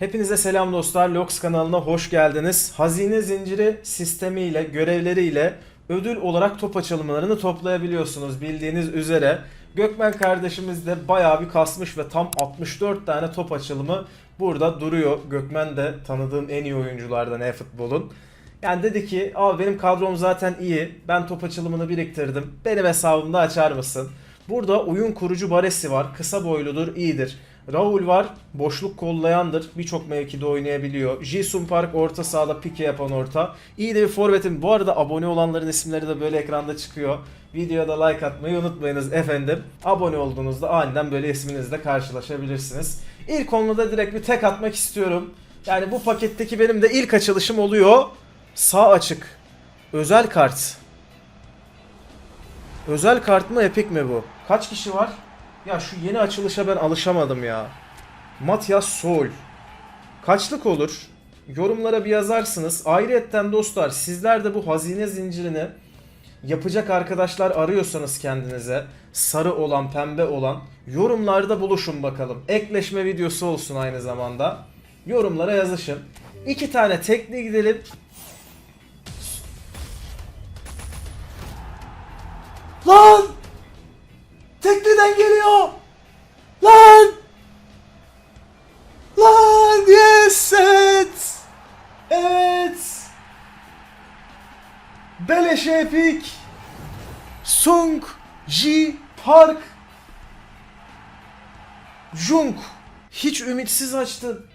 Hepinize selam dostlar. Lox kanalına hoş geldiniz. Hazine zinciri sistemiyle, görevleriyle ödül olarak top açılımlarını toplayabiliyorsunuz bildiğiniz üzere. Gökmen kardeşimiz de bayağı bir kasmış ve tam 64 tane top açılımı burada duruyor. Gökmen de tanıdığım en iyi oyunculardan e-futbolun. Yani dedi ki abi benim kadrom zaten iyi. Ben top açılımını biriktirdim. Benim hesabımda açar mısın? Burada oyun kurucu Baresi var. Kısa boyludur, iyidir. Raul var. Boşluk kollayandır. Birçok mevkide oynayabiliyor. Jisung Park orta sahada pike yapan orta. İyi de bir forvetim. Bu arada abone olanların isimleri de böyle ekranda çıkıyor. Videoda like atmayı unutmayınız efendim. Abone olduğunuzda aniden böyle isminizle karşılaşabilirsiniz. İlk onluda direkt bir tek atmak istiyorum. Yani bu paketteki benim de ilk açılışım oluyor. Sağ açık. Özel kart. Özel kart mı epik mi bu? Kaç kişi var? Ya şu yeni açılışa ben alışamadım ya. Matias Sol. Kaçlık olur? Yorumlara bir yazarsınız. Ayrıyetten dostlar sizler de bu hazine zincirini yapacak arkadaşlar arıyorsanız kendinize sarı olan pembe olan yorumlarda buluşun bakalım. Ekleşme videosu olsun aynı zamanda. Yorumlara yazışın. İki tane tekli gidelim. Lan! Tekliden geliyor! Lan! Lan! Yes! Evet! Evet! Beleş Epik! Sung Ji Park Jung Hiç ümitsiz açtım.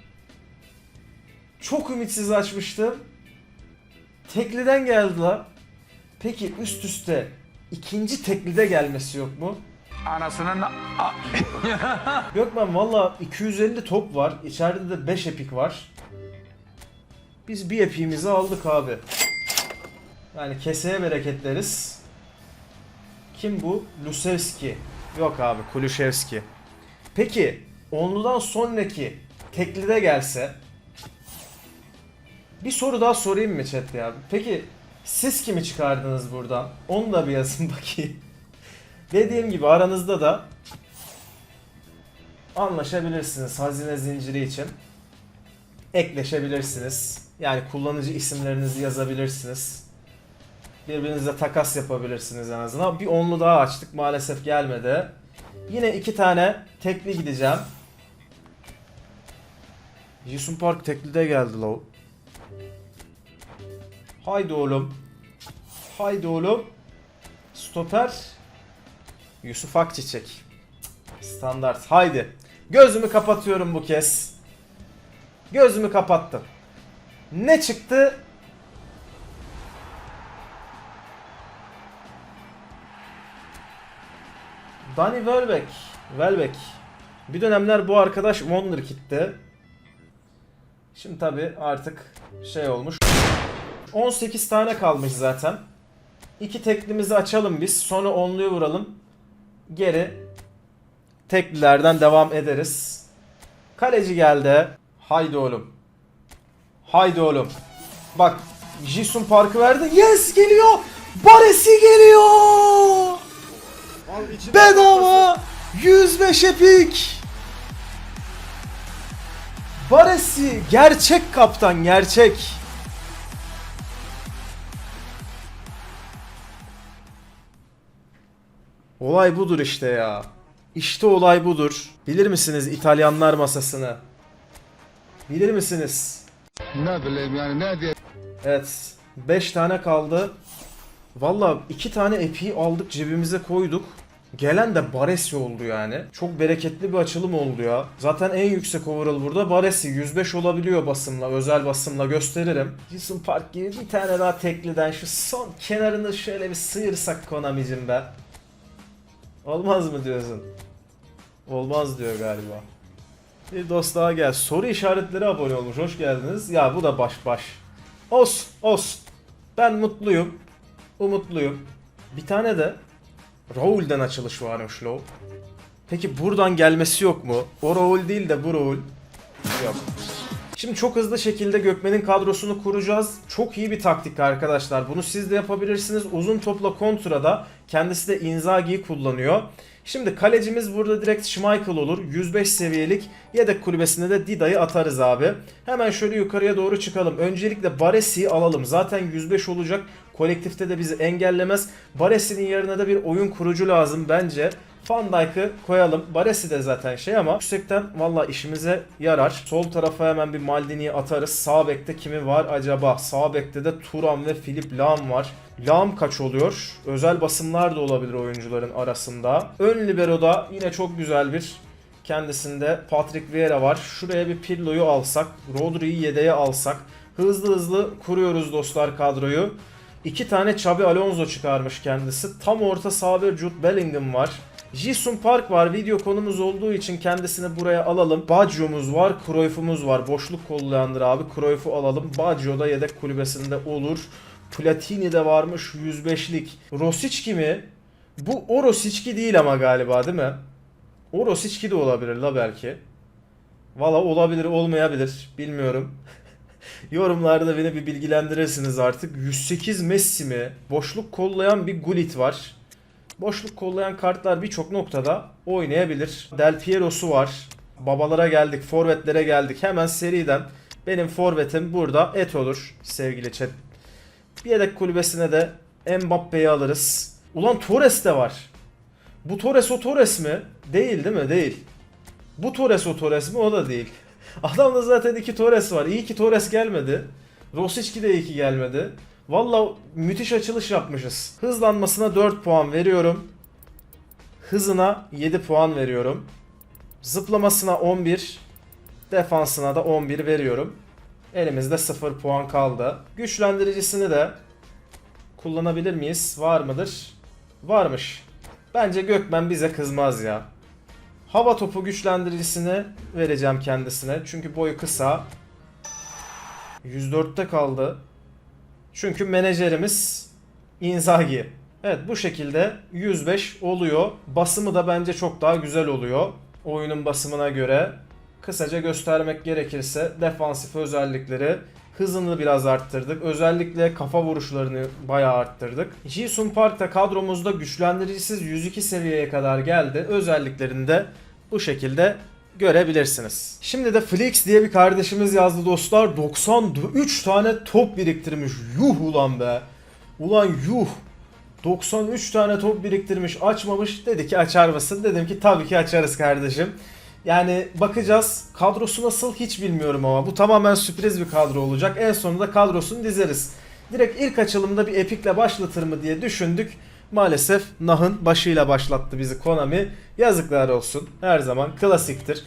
Çok ümitsiz açmıştım. Tekliden geldi la. Peki üst üste ikinci teklide gelmesi yok mu? Anasının a- Gökmen valla 250 top var. İçeride de 5 epik var. Biz bir epimizi aldık abi. Yani keseye bereketleriz. Kim bu? Lusevski. Yok abi Kulüşevski. Peki onludan sonraki teklide gelse bir soru daha sorayım mı chatte abi? Peki siz kimi çıkardınız buradan? Onu da bir yazın bakayım. Dediğim gibi aranızda da anlaşabilirsiniz hazine zinciri için. Ekleşebilirsiniz. Yani kullanıcı isimlerinizi yazabilirsiniz. Birbirinizle takas yapabilirsiniz en azından. Bir onlu daha açtık maalesef gelmedi. Yine iki tane tekli gideceğim. Jisun Park teklide geldi lo. Haydi oğlum. Haydi oğlum. Stoper. Yusuf Akçiçek. Standart. Haydi. Gözümü kapatıyorum bu kez. Gözümü kapattım. Ne çıktı? Danny Welbeck. Welbeck. Bir dönemler bu arkadaş Wonderkid'ti. Şimdi tabi artık şey olmuş. 18 tane kalmış zaten. İki teklimizi açalım biz. Sonra onluyu vuralım. Geri teklilerden devam ederiz. Kaleci geldi. Haydi oğlum. Haydi oğlum. Bak Jisun Park'ı verdi. Yes geliyor. Baresi geliyor. Bedava 105 epik. Baresi gerçek kaptan gerçek. Olay budur işte ya. İşte olay budur. Bilir misiniz İtalyanlar masasını? Bilir misiniz? ne bileyim yani ne diye Evet. 5 tane kaldı. Valla 2 tane epiği aldık cebimize koyduk. Gelen de Baresi oldu yani. Çok bereketli bir açılım oldu ya. Zaten en yüksek overall burada Baresi. 105 olabiliyor basımla, özel basımla gösteririm. Jason Park gibi bir tane daha tekliden şu son kenarını şöyle bir sıyırsak Konami'cim be. Olmaz mı diyorsun? Olmaz diyor galiba. Bir dost daha gel. Soru işaretleri abone olmuş. Hoş geldiniz. Ya bu da baş baş. Os, os. Ben mutluyum. Umutluyum. Bir tane de Raul'den açılış varmış lo. Peki buradan gelmesi yok mu? O Raul değil de bu Raul. Yok. Şimdi çok hızlı şekilde Gökmen'in kadrosunu kuracağız. Çok iyi bir taktik arkadaşlar. Bunu siz de yapabilirsiniz. Uzun topla kontrada kendisi de Inzaghi'yi kullanıyor. Şimdi kalecimiz burada direkt Schmeichel olur. 105 seviyelik yedek kulübesine de Dida'yı atarız abi. Hemen şöyle yukarıya doğru çıkalım. Öncelikle Baresi'yi alalım. Zaten 105 olacak. Kolektifte de bizi engellemez. Baresi'nin yerine de bir oyun kurucu lazım bence. Van Dijk'ı koyalım. Baresi de zaten şey ama yüksekten valla işimize yarar. Sol tarafa hemen bir Maldini'yi atarız. Sağ bekte kimi var acaba? Sağ bekte de Turan ve Filip Lahm var. Lahm kaç oluyor? Özel basımlar da olabilir oyuncuların arasında. Ön libero'da yine çok güzel bir kendisinde Patrick Vieira var. Şuraya bir Pirlo'yu alsak, Rodri'yi yedeğe alsak. Hızlı hızlı kuruyoruz dostlar kadroyu. İki tane Xabi Alonso çıkarmış kendisi. Tam orta saha bir Jude Bellingham var. Jisung Park var. Video konumuz olduğu için kendisini buraya alalım. Baggio'muz var. Cruyff'umuz var. Boşluk kollayandır abi. Cruyff'u alalım. Baggio da yedek kulübesinde olur. Platini de varmış 105'lik. Rosicki mi? Bu o Rosicki değil ama galiba değil mi? O Rosicki de olabilir la belki. Valla olabilir olmayabilir. Bilmiyorum. Yorumlarda beni bir bilgilendirirsiniz artık. 108 Messi mi? Boşluk kollayan bir Gullit var. Boşluk kollayan kartlar birçok noktada oynayabilir. Del Piero'su var. Babalara geldik, forvetlere geldik. Hemen seriden benim forvetim burada et olur sevgili chat. Bir yedek kulübesine de Mbappe'yi alırız. Ulan Torres de var. Bu Torres o Torres mi? Değil değil mi? Değil. Bu Torres o Torres mi? O da değil. Adamda zaten iki Torres var. İyi ki Torres gelmedi. Rosicki de iyi ki gelmedi. Valla müthiş açılış yapmışız. Hızlanmasına 4 puan veriyorum. Hızına 7 puan veriyorum. Zıplamasına 11. Defansına da 11 veriyorum. Elimizde 0 puan kaldı. Güçlendiricisini de kullanabilir miyiz? Var mıdır? Varmış. Bence Gökmen bize kızmaz ya. Hava topu güçlendiricisini vereceğim kendisine. Çünkü boyu kısa. 104'te kaldı. Çünkü menajerimiz Inzaghi. Evet bu şekilde 105 oluyor. Basımı da bence çok daha güzel oluyor. Oyunun basımına göre. Kısaca göstermek gerekirse defansif özellikleri hızını biraz arttırdık. Özellikle kafa vuruşlarını bayağı arttırdık. Jisung Park da kadromuzda güçlendiricisiz 102 seviyeye kadar geldi. Özelliklerini de bu şekilde görebilirsiniz. Şimdi de Flix diye bir kardeşimiz yazdı dostlar. 93 tane top biriktirmiş. Yuh ulan be. Ulan yuh. 93 tane top biriktirmiş açmamış. Dedi ki açar mısın? Dedim ki tabii ki açarız kardeşim. Yani bakacağız. Kadrosu nasıl hiç bilmiyorum ama bu tamamen sürpriz bir kadro olacak. En sonunda kadrosunu dizeriz. Direkt ilk açılımda bir epikle başlatır mı diye düşündük. Maalesef Nah'ın başıyla başlattı bizi Konami. Yazıklar olsun. Her zaman klasiktir.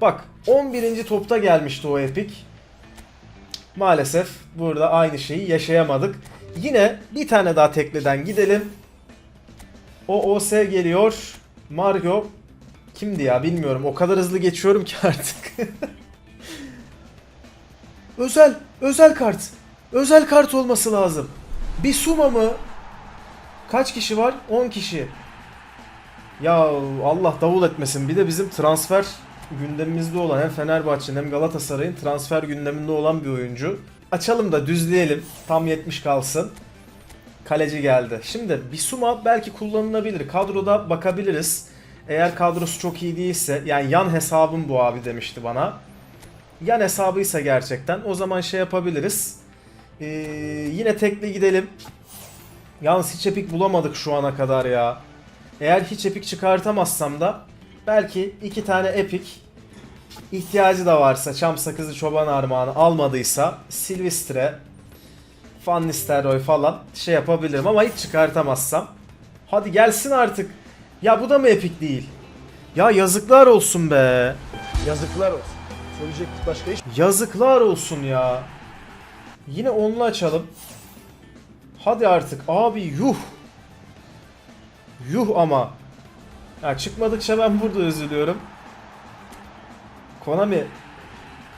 Bak 11. topta gelmişti o epik. Maalesef burada aynı şeyi yaşayamadık. Yine bir tane daha tekleden gidelim. O OS geliyor. Mario kimdi ya bilmiyorum. O kadar hızlı geçiyorum ki artık. özel, özel kart. Özel kart olması lazım. Bir Suma mı? Kaç kişi var? 10 kişi. Ya Allah davul etmesin. Bir de bizim transfer gündemimizde olan hem Fenerbahçe'nin hem Galatasaray'ın transfer gündeminde olan bir oyuncu. Açalım da düzleyelim. Tam 70 kalsın. Kaleci geldi. Şimdi Bisuma belki kullanılabilir. Kadroda bakabiliriz. Eğer kadrosu çok iyi değilse yani yan hesabım bu abi demişti bana. Yan hesabıysa gerçekten o zaman şey yapabiliriz. Ee, yine tekli gidelim. Yalnız hiç epik bulamadık şu ana kadar ya. Eğer hiç epik çıkartamazsam da belki iki tane epik ihtiyacı da varsa çam sakızı çoban armağanı almadıysa Silvestre, Van Nistelrooy falan şey yapabilirim ama hiç çıkartamazsam. Hadi gelsin artık. Ya bu da mı epik değil? Ya yazıklar olsun be. Yazıklar olsun. Söyleyecek başka hiç Yazıklar olsun ya. Yine onunla açalım. Hadi artık abi yuh. Yuh ama. Ya çıkmadıkça ben burada üzülüyorum. Konami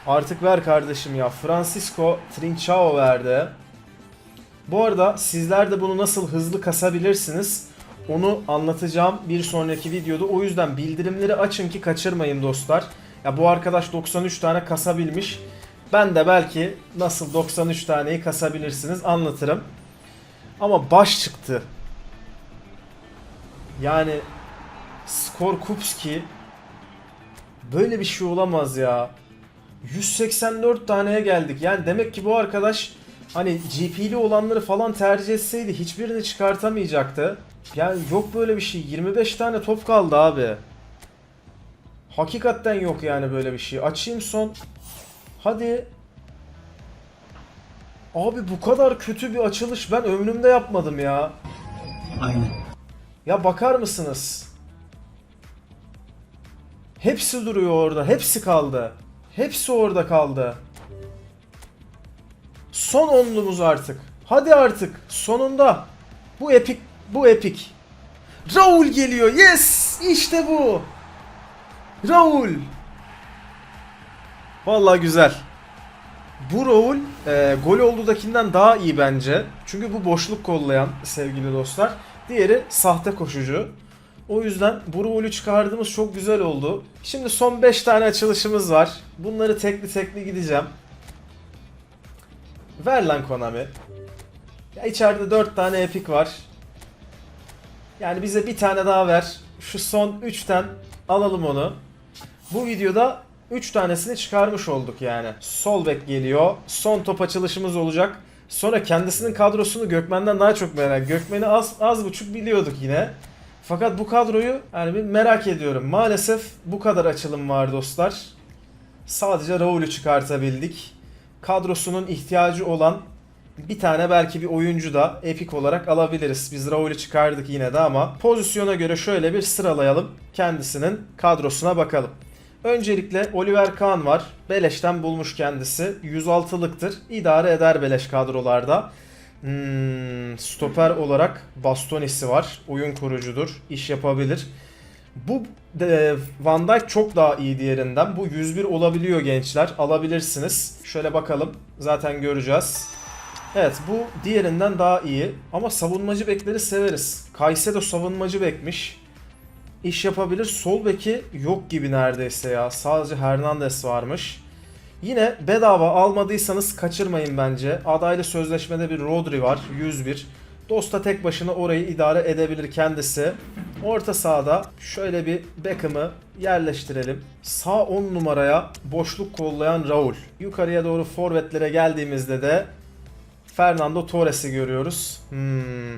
artık ver kardeşim ya. Francisco Trinchao verdi. Bu arada sizler de bunu nasıl hızlı kasabilirsiniz onu anlatacağım bir sonraki videoda. O yüzden bildirimleri açın ki kaçırmayın dostlar. Ya bu arkadaş 93 tane kasabilmiş. Ben de belki nasıl 93 taneyi kasabilirsiniz anlatırım. Ama baş çıktı. Yani Skor Kupski. Böyle bir şey olamaz ya. 184 taneye geldik. Yani demek ki bu arkadaş hani GP'li olanları falan tercih etseydi hiçbirini çıkartamayacaktı. Yani yok böyle bir şey. 25 tane top kaldı abi. Hakikaten yok yani böyle bir şey. Açayım son. Hadi. Abi bu kadar kötü bir açılış ben ömrümde yapmadım ya. Aynen. Ya bakar mısınız? Hepsi duruyor orada. Hepsi kaldı. Hepsi orada kaldı. Son onlumuz artık. Hadi artık. Sonunda. Bu epik. Bu epik. Raul geliyor. Yes! İşte bu. Raul. Vallahi güzel. Bu Raul e, gol olduğundakinden daha iyi bence. Çünkü bu boşluk kollayan sevgili dostlar. Diğeri sahte koşucu. O yüzden bu Raul'ü çıkardığımız çok güzel oldu. Şimdi son 5 tane açılışımız var. Bunları tekli tekli gideceğim. Ver lan Konami. Ya içeride 4 tane epik var. Yani bize bir tane daha ver. Şu son 3'ten alalım onu. Bu videoda 3 tanesini çıkarmış olduk yani. Sol bek geliyor. Son top açılışımız olacak. Sonra kendisinin kadrosunu Gökmen'den daha çok merak. Gökmen'i az az buçuk biliyorduk yine. Fakat bu kadroyu yani bir merak ediyorum. Maalesef bu kadar açılım var dostlar. Sadece Raul'ü çıkartabildik. Kadrosunun ihtiyacı olan bir tane belki bir oyuncu da epik olarak alabiliriz. Biz Raul'ü çıkardık yine de ama pozisyona göre şöyle bir sıralayalım. Kendisinin kadrosuna bakalım. Öncelikle Oliver Kahn var. Beleş'ten bulmuş kendisi. 106'lıktır. İdare eder Beleş kadrolarda. Hmm, stoper olarak Bastonisi var. Oyun kurucudur. İş yapabilir. Bu de, Van Dijk çok daha iyi diğerinden. Bu 101 olabiliyor gençler. Alabilirsiniz. Şöyle bakalım. Zaten göreceğiz. Evet bu diğerinden daha iyi. Ama savunmacı bekleri severiz. Caicedo savunmacı bekmiş. İş yapabilir. Sol beki yok gibi neredeyse ya. Sadece Hernandez varmış. Yine bedava almadıysanız kaçırmayın bence. Adaylı sözleşmede bir Rodri var. 101. Dosta tek başına orayı idare edebilir kendisi. Orta sahada şöyle bir Beckham'ı yerleştirelim. Sağ 10 numaraya boşluk kollayan Raul. Yukarıya doğru forvetlere geldiğimizde de Fernando Torres'i görüyoruz. Hmm.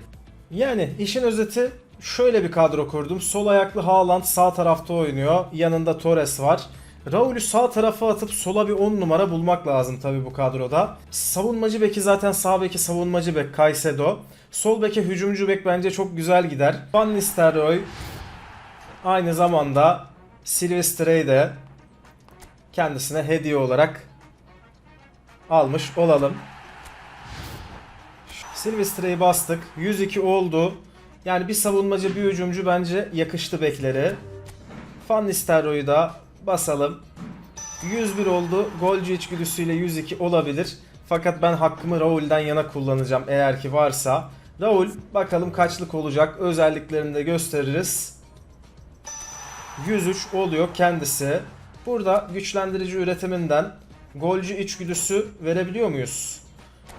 Yani işin özeti şöyle bir kadro kurdum. Sol ayaklı Haaland sağ tarafta oynuyor. Yanında Torres var. Raul'ü sağ tarafa atıp sola bir 10 numara bulmak lazım tabi bu kadroda. Savunmacı beki zaten sağ beki savunmacı bek Caicedo. Sol beke hücumcu bek bence çok güzel gider. Van Nistelrooy aynı zamanda Silvestra'yı de kendisine hediye olarak almış olalım. Silvestra'yı bastık. 102 oldu. Yani bir savunmacı bir hücumcu bence yakıştı bekleri. Van Nistelrooy'u da basalım. 101 oldu. Golcü içgüdüsüyle 102 olabilir. Fakat ben hakkımı Raul'den yana kullanacağım eğer ki varsa. Raul bakalım kaçlık olacak. Özelliklerini de gösteririz. 103 oluyor kendisi. Burada güçlendirici üretiminden golcü içgüdüsü verebiliyor muyuz?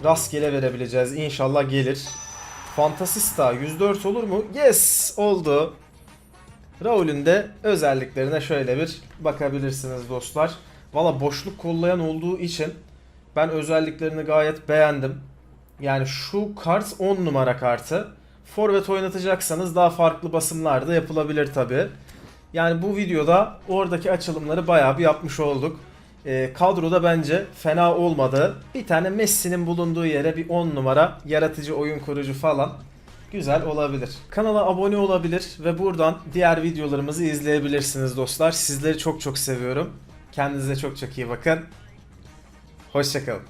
Rastgele verebileceğiz. İnşallah gelir. Fantasista 104 olur mu? Yes oldu. Raul'ün de özelliklerine şöyle bir bakabilirsiniz dostlar. Valla boşluk kollayan olduğu için ben özelliklerini gayet beğendim. Yani şu kart 10 numara kartı. Forvet oynatacaksanız daha farklı basımlar da yapılabilir tabi. Yani bu videoda oradaki açılımları bayağı bir yapmış olduk. Ee, kadroda bence fena olmadı. Bir tane Messi'nin bulunduğu yere bir 10 numara yaratıcı oyun kurucu falan güzel olabilir. Kanala abone olabilir ve buradan diğer videolarımızı izleyebilirsiniz dostlar. Sizleri çok çok seviyorum. Kendinize çok çok iyi bakın. Hoşçakalın.